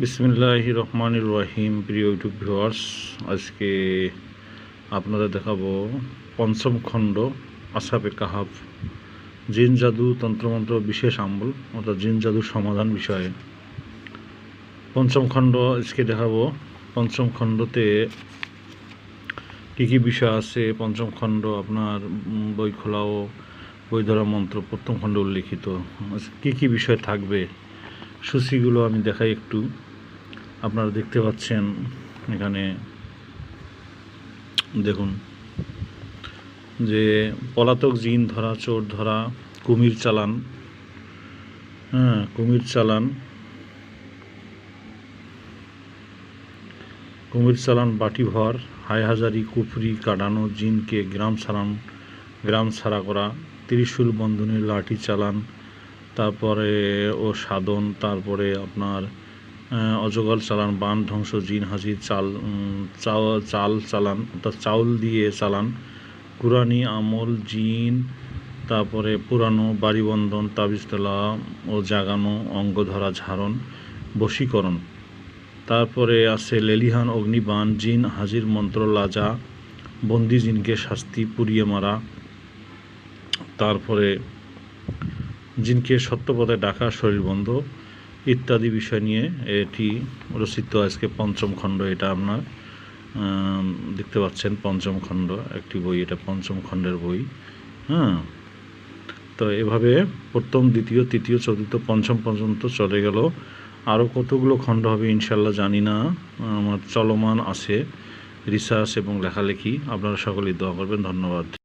বিসমিল্লাহ রহমানুর রহিম, প্রিয় ইউটিউব ভিউয়ার্স আজকে আপনাদের দেখাবো পঞ্চম খণ্ড আসাপে কাহাব জিন জাদু তন্ত্রমন্ত্র বিশেষ আমল, অর্থাৎ জিন জাদুর সমাধান বিষয়ে। পঞ্চম খণ্ড আজকে দেখাবো। পঞ্চম খণ্ডতে কী কী বিষয় আছে? পঞ্চম খণ্ড আপনার বই খোলা ও বই ধরা মন্ত্র, প্রথম খণ্ড উল্লিখিত। কী কী বিষয় থাকবে? সূচিগুলো আমি দেখাই একটু। আপনারা দেখতে পাচ্ছেন এখানে, দেখুন, যে পলাতক জিন ধরা, চোর ধরা, কুমির চালান হ্যাঁ কুমির চালান কুমির চালান, বাটি ভর হাই হাজারি, কুফরি কাটানো জিনকে গ্রাম ছাড়ান গ্রাম ছাড়া করা, ত্রিশূল বন্ধনের লাঠি চালান, তারপরে ও সাধন, তারপরে আপনার অজগর চালান, বান, ধ্বংস, জিন হাজির চাল চাল চালান, অর্থাৎ চাউল দিয়ে চালান কুরানি আমল, জিন, তারপরে পুরানো বাড়িবন্ধন, তাবিজ তোলা ও জাগানো, অঙ্গ ধরা, ঝাড়ন, বশীকরণ। তারপরে আছে লেলিহান, অগ্নিবাণ, জিন হাজির মন্ত্র, লাজা, বন্দি জিনকে শাস্তি, পুড়িয়ে মারা। তারপরে জিনকে সত্যপথে ডাকা শরীরবন্ধ ইত্যাদি বিষয় নিয়ে এটি রচিত আজকে পঞ্চম খণ্ড, এটা আপনার দেখতে পাচ্ছেন পঞ্চম খণ্ড, একটি বই, এটা পঞ্চম খণ্ডের বই হ্যাঁ? তো এভাবে প্রথম, দ্বিতীয়, তৃতীয়, চতুর্থ, পঞ্চম পর্যন্ত চলে গেল। আরও কতগুলো খণ্ড হবে ইনশাল্লাহ জানি না। আমার চলমান আছে রিসার্চ এবং লেখালেখি। আপনারা সকলেই দোয়া করবেন। ধন্যবাদ।